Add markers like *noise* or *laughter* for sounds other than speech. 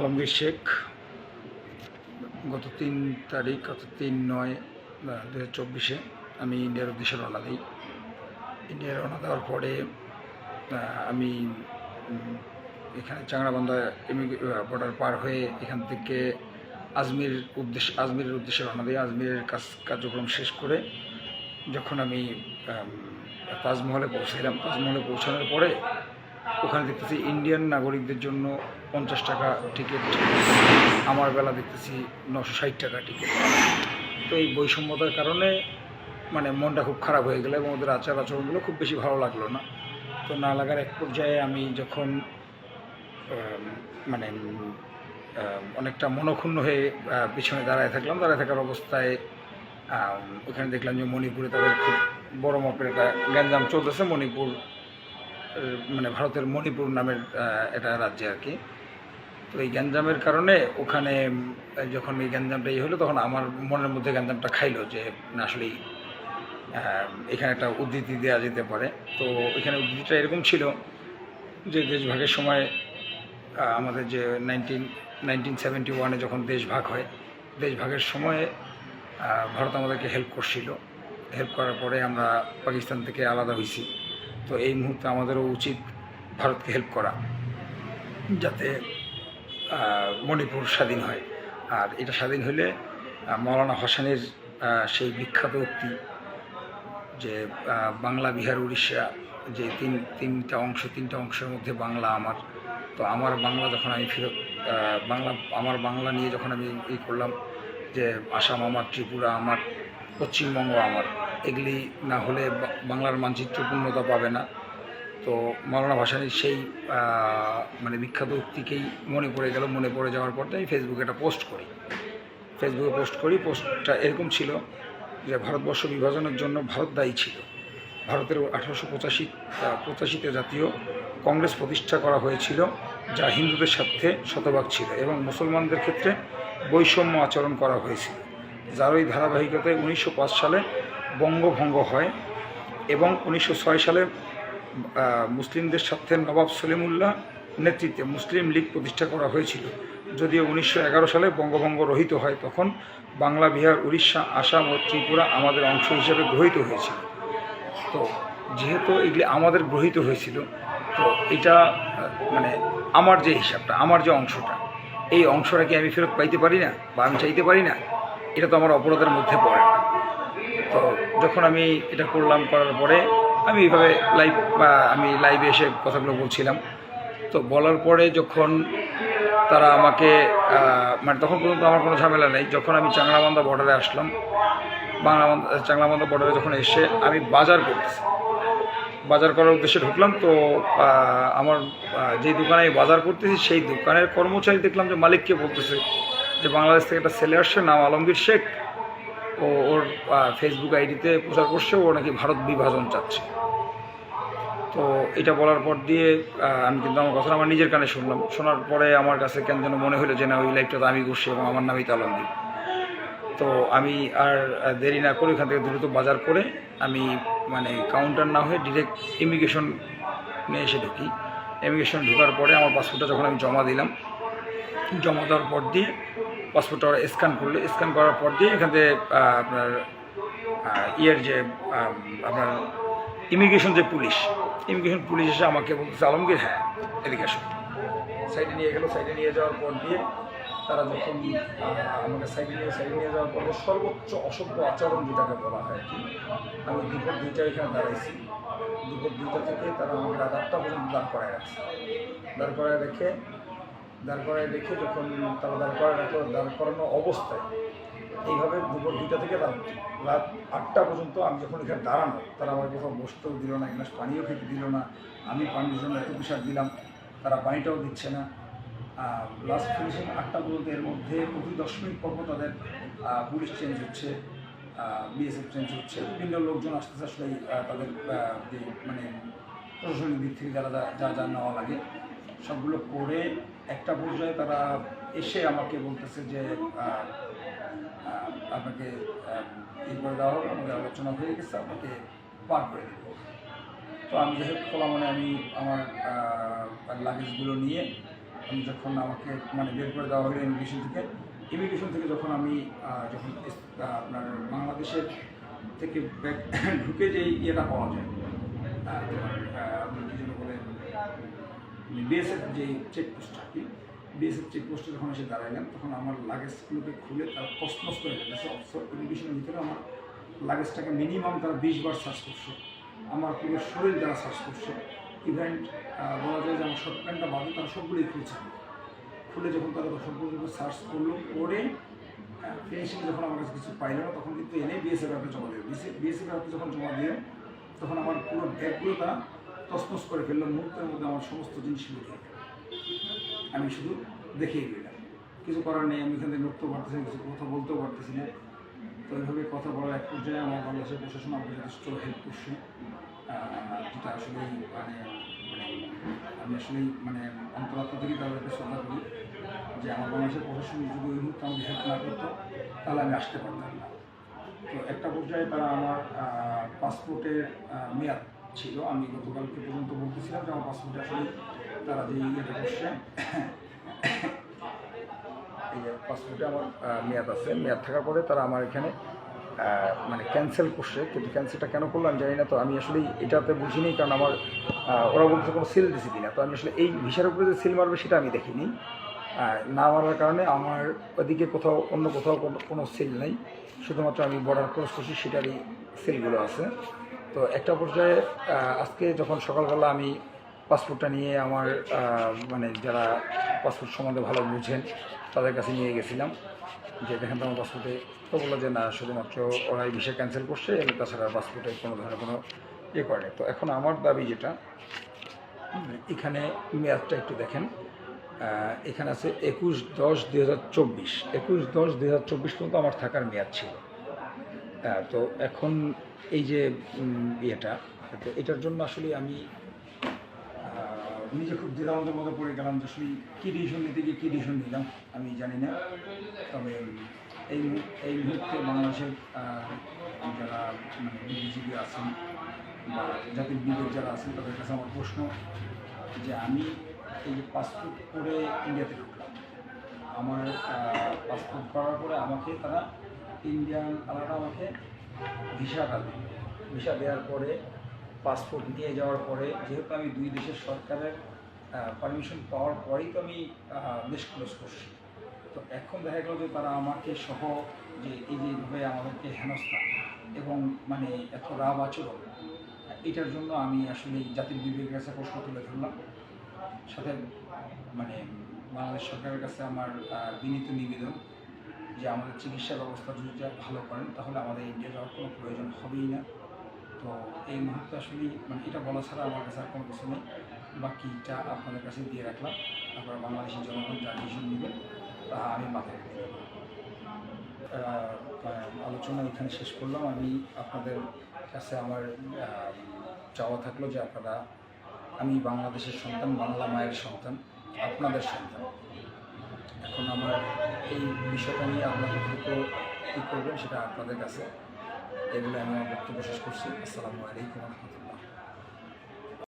আলমগীর শেখ গত তিন তারিখ গত তিন নয় দু হাজার চব্বিশে আমি ইন্ডিয়ার উদ্দেশ্যে রওনা দিই। ইন্ডিয়ার রওনা দেওয়ার পরে আমি এখানে চাংড়াবান্ধা বর্ডার পার হয়ে এখান থেকে আজমির উদ্দেশ্য আজমিরের উদ্দেশ্যে রওনা দিই। আজমিরের কাজ কার্যক্রম শেষ করে যখন আম, তাজমহলে পৌঁছাইলাম তাজমহলে পৌঁছানোর পরে ওখানে দেখতেছি ইন্ডিয়ান নাগরিকদের জন্য পঞ্চাশ টাকা টিকিট আমার বেলা দেখতেছি নশো ষাট টাকা টিকিট তো এই বৈষম্যতার কারণে মানে মনটা খুব খারাপ হয়ে গেলো এবং ওদের আচার আচরণগুলো খুব বেশি ভালো লাগল না। তো না লাগার এক পর্যায়ে আমি যখন মানে অনেকটা মনক্ষুণ্ণ হয়ে পিছনে দাঁড়ায় থাকলাম, দাঁড়ায় থাকার অবস্থায় ওখানে দেখলাম যে মণিপুরে তাদের খুব বড় মাপের একটা গ্যাঞ্জাম চলতেছে। মণিপুর মানে ভারতের মণিপুর নামের এটা রাজ্যে আর কি। তো এই গ্যাঞ্জামের কারণে ওখানে যখন এই গ্যাঞ্জামটা ইয়ে হলো, তখন আমার মনের মধ্যে গ্যাঞ্জামটা খাইলো যে, না, আসলেই এখানে একটা উদ্ধৃতি দেওয়া যেতে পারে। তো এখানে উদ্ধৃতিটা এরকম ছিল যে, দেশভাগের সময় আমাদের যে নাইনটিন নাইনটিন সেভেন্টি ওয়ানে যখন দেশ ভাগ হয় দেশ ভাগের সময়ে ভারত আমাদেরকে হেল্প করছিল। হেল্প করার পরে আমরা পাকিস্তান থেকে আলাদা হয়েছি তো এই মুহূর্তে আমাদেরও উচিত ভারতকে হেল্প করা, যাতে মণিপুর স্বাধীন হয়। আর এটা স্বাধীন হলে মৌলানা হোসেনের সেই বিখ্যাত উক্তি যে বাংলা, বিহার, উড়িষ্যা যে তিন, তিনটা অংশ, তিনটা অংশের মধ্যে বাংলা আমার। তো আমার বাংলা যখন আমি ফেরত বাংলা, আমার বাংলা নিয়ে যখন আমি ই করলাম যে, আসাম আমার, ত্রিপুরা আমার, পশ্চিমবঙ্গ আমার, এগুলি না হলে বাংলার মানচিত্র পূর্ণতা পাবে না। তো মৌলানা ভাসানির সেই মানে বিখ্যাত উক্তিকেই মনে পড়ে গেল, মনে পড়ে যাওয়ার পর আমি ফেসবুকে একটা পোস্ট করি। ফেসবুকে পোস্ট করি পোস্টটা এরকম ছিল যে ভারতবর্ষ বিভাজনের জন্য ভারত দায়ী ছিল। ভারতের আঠারোশো পঁচাশি পঁচাশিতে জাতীয় কংগ্রেস প্রতিষ্ঠা করা হয়েছিল, যা হিন্দুদের সাথে শতভাগ ছিল এবং মুসলমানদের ক্ষেত্রে বৈষম্য আচরণ করা হয়েছিল। যার ওই ধারাবাহিকতায় উনিশশো পাঁচ সালে বঙ্গভঙ্গ হয় এবং উনিশশো ছয় সালে মুসলিমদের সাথে নবাব সলিমুল্লাহ নেতৃত্বে মুসলিম লীগ প্রতিষ্ঠা করা হয়েছিল। যদিও উনিশশো এগারো সালে বঙ্গভঙ্গ রহিত হয়, তখন বাংলা, বিহার, উড়িষ্যা, আসাম ও ত্রিপুরা আমাদের অংশ হিসেবে গ্রহীত হয়েছিল। তো যেহেতু এগুলি আমাদের গ্রহীত হয়েছিল, তো এটা মানে আমার যে হিসাবটা, আমার যে অংশটা, এই অংশটা কি আমি ফেরত পাইতে পারি না বা আমি চাইতে পারি না? এটা তো আমার অপরাধের মধ্যে পড়ে না। তো যখন আমি এটা করলাম, করার পরে আমি এইভাবে লাইভ আমি লাইভে এসে কথাগুলো বলছিলাম। তো বলার পরে যখন তারা আমাকে মানে তখন পর্যন্ত আমার কোনো ঝামেলা নেই। যখন আমি চাংলাবান্ধা বর্ডারে আসলাম বাংলাবান্ধা চাংলাবান্ধা বর্ডারে যখন এসে আমি বাজার করতেছি। বাজার করার উদ্দেশ্যে ঢুকলাম, তো আমার যে দোকানে আমি বাজার করতেছি, সেই দোকানের কর্মচারী দেখলাম যে মালিককে বলতেছে যে বাংলাদেশ থেকে একটা ছেলে আসছে, নাম আলমগীর শেখ। ও ওর ফেসবুক আইডিতে প্রচার করছে, ও নাকি ভারত বিভাজন চাচ্ছে। তো এটা বলার পর দিয়ে আমি কিন্তু আমার কথা আমার নিজের কানে শুনলাম। শোনার পরে আমার কাছে কেন যেন মনে হলো যে না, ওই লাইভটা তো আমি করছি এবং আমার নামই তালন্দি তো আমি আর দেরি না করে ওখান থেকে দ্রুত বাজার করে আমি মানে কাউন্টার না হয়ে ডিরেক্ট ইমিগ্রেশন নিয়ে এসে ঢুকি। ইমিগ্রেশন ঢোকার পরে আমার পাসপোর্টটা যখন আমি জমা দিলাম জমা দেওয়ার পর দিয়ে পাসপোর্টটা স্ক্যান করল, স্ক্যান করার পর দিয়ে এখান থেকে আপনার ইয়ের যে আপনার ইমিগ্রেশন যে পুলিশ, ইমিগ্রেশন পুলিশ এসে আমাকে বলতেছে, আলমগীর হ্যাঁ এদিকে আসো। সাইডে নিয়ে গেলো, সাইডে নিয়ে যাওয়ার পর দিয়ে তারা যখন আমাকে সাইডে নিয়ে সাইডে নিয়ে যাওয়ার পরে সর্বোচ্চ অসভ্য আচরণ যেটাকে বলা হয় কি, আমি দুপুর দুইটা এখানে দাঁড়াইছি। দুপুর দুইটা থেকে তারা আমাকে রাত আটটা পর্যন্ত দাঁড় করায় রাখছে। দাঁড় করায় রেখে দাঁড় করায় রেখে যখন তারা দাঁড় করায় রাখল, দাঁড় করানো অবস্থায় এইভাবে দুপুর দুইটা থেকে রাত রাত আটটা পর্যন্ত আমি যখন এখানে দাঁড়ানো, তারা আমার কোথাও বসতেও দিল না, এক গ্লাস পানিও খেতে দিল না। আমি পানির জন্য এত বিষয় দিলাম, তারা পানিটাও দিচ্ছে না। লাস্ট ফিনিশিং আটটা পর্যন্ত এর মধ্যে প্রতি দশ মিনিট পর তাদের পুলিশ চেঞ্জ হচ্ছে বিএসএফ চেঞ্জ হচ্ছে। বিভিন্ন লোকজন আসতেছে আসলে তাদের মানে প্রশাসনিক দিক থেকে যারা যা যা নেওয়া লাগে, সবগুলো করে একটা পর্যায়ে তারা এসে আমাকে বলতেছে যে আপনাকে ই করে দেওয়া হবে আমাদের আলোচনা হয়ে গেছে, আপনাকে পার করে দেব তো আমি যেহেতু খোলা মানে আমি আমার লাগেজগুলো নিয়ে আমি যখন আমাকে মানে বের করে দেওয়া হলো ইমিগ্রেশন থেকে ইমিগ্রেশন থেকে যখন আমি যখন আপনার বাংলাদেশের থেকে ব্যাক- *laughs* ঢুকে যে ইয়েটা পাওয়া যায় কি যেন বলেন বিএসএফ যে চেকপোস্ট আর কি? বিএসএফ চেকপোস্টে যখন এসে দাঁড়াইলাম, তখন আমার লাগেজগুলোকে খুলে তারা কসমস করে ফেলেছে অফিসার ইমিগ্রেশনের ভিতরে আমার লাগেজটাকে মিনিমাম তারা বিশ বার সার্চ করছে। আমার পুরো শরীর তারা সার্চ করছে। ইভেন্ট বলা যায় যে আমার শর্ট প্যান্টটা বাদে তারা সবগুলোই খুলছে। খুলে যখন তারা সবগুলো সার্চ করল করে ফিনিশিং যখন আমার কাছে কিছু পাইল না, তখন কিন্তু এনে বিএসএফ অ্যাপে জমা দিল। বিএসএফ অ্যাপে যখন জমা দিল তখন আমার পুরো ব্যাগগুলো তারা তসমস করে ফেললাম, মুহূর্তের মধ্যে আমার সমস্ত জিনিস দিয়ে আমি শুধু দেখিয়ে দিলাম। কিছু করার নেই, আমি এখান থেকে নড়তেও পারতেছি না, কিছু কথা বলতেও পারতেছি না। তো এইভাবে কথা বলার এক পর্যায়ে আমার বাংলাদেশের প্রশাসন আমাকে যথেষ্ট হেল্প করছে। যেটা আসলে মানে মানে আমি আসলেই মানে অন্তরাত্মা থেকে তাদেরকে শ্রদ্ধা করি যে আমার বাংলাদেশের প্রশাসন যদি ওই মুহূর্তে আমাকে হেল্প না করতো, তাহলে আমি আসতে পারতাম না। তো একটা পর্যায়ে তারা আমার পাসপোর্টের মেয়াদ ছিল। আমি গতকালকে পর্যন্ত বলতেছিলাম যে আমার পাসপোর্টে আসলে তারা যে ইয়েটা করছে, এই পাসপোর্টে আমার মেয়াদ আছে। মেয়াদ থাকার পরে তারা আমার এখানে মানে ক্যান্সেল করছে। কিন্তু ক্যান্সেলটা কেন করলাম জানি না। তো আমি আসলে এটাতে বুঝিনি, কারণ আমার ওরা বলতে কোনো সিল দিছি কিনা তো আমি আসলে এই ভিসার উপরে যে সিল মারবে সেটা আমি দেখিনি। না মারার কারণে আমার ওদিকে কোথাও, অন্য কোথাও কোনো সিল নেই। শুধুমাত্র আমি বর্ডার ক্রস করছি, সেটারই সিলগুলো আছে। তো একটা পর্যায়ে আজকে যখন সকালবেলা আমি পাসপোর্টটা নিয়ে আমার মানে যারা পাসপোর্ট সম্বন্ধে ভালো বুঝেন, তাদের কাছে নিয়ে গেছিলাম, যে দেখেন তো আমার পাসপোর্টে, তো বলল যে না, শুধুমাত্র ওরাই ভিসা ক্যান্সেল করছে এবং তাছাড়া পাসপোর্টে কোনো ধরনের কোনো ইয়ে করেনি তো এখন আমার দাবি যেটা, এখানে মেয়াদটা একটু দেখেন এখানে আছে একুশ দশ দুই হাজার চব্বিশ। একুশ দশ দুই হাজার চব্বিশ পর্যন্ত আমার থাকার মেয়াদ ছিল। তো এখন এই যে ইয়েটা, তো এটার জন্য আসলে আমি নিজে খুব দ্বিধাবন্ধের মধ্যে পড়ে গেলাম যে আসলে কী ডিসিশন নিতে গিয়ে কী ডিসিশন নিলাম, আমি জানি না। তবে এই এই মুহূর্তে বাংলাদেশের যারা মানে বুদ্ধিজীবী আছেন বা জাতির বিবেক যারা আছেন, তাদের কাছে আমার প্রশ্ন যে আমি এই যে পাসপোর্ট করে ইন্ডিয়াতে ঢুকলাম, আমার পাসপোর্ট করার পরে আমাকে তারা ইন্ডিয়ান আলাদা আমাকে ভিসাটা দিল। ভিসা দেওয়ার পরে পাসপোর্ট নিয়ে যাওয়ার পরে যেহেতু আমি দুই দেশের সরকারের পারমিশন পাওয়ার পরেই তো আমি দেশ ক্লোজ করছি। তো এখন দেখা গেল যে তারা আমাকে সহ যে এই যে এইভাবে আমাদেরকে হেনস্থা এবং মানে এত রাব আচরণ, এটার জন্য আমি আসলে জাতির বিবেকের কাছে প্রশ্ন তুলে ধরলাম। সাথে মানে বাংলাদেশ সরকারের কাছে আমার বিনীত নিবেদন। যে আমাদের চিকিৎসা ব্যবস্থা যদি ভালো করেন, তাহলে আমাদের ইন্ডিয়া যাওয়ার কোনো প্রয়োজন হবেই না। তো এই মুহূর্তে আসলে মানে এটা বলা ছাড়া আমার কাছে আর কোনো কিছু নেই। বাকিটা আপনাদের কাছে দিয়ে রাখলাম। আপনারা বাংলাদেশের জনগণ যা ডিসিশন নেবেন তা আমি মাথায় রেখে দেবো। আলোচনা এখানে শেষ করলাম। আমি আপনাদের কাছে আমার চাওয়া থাকল যে আপনারা, আমি বাংলাদেশের সন্তান, বাংলা মায়ের সন্তান, আপনাদের সন্তান। এখন আমার এই বিষয়টা নিয়ে আপনারা দ্রুত কী করবেন সেটা আপনাদের কাছে। এগুলো আমি আমার বক্তব্য শেষ করছি। আসসালামু আলাইকুম রহমতুল্লাহ।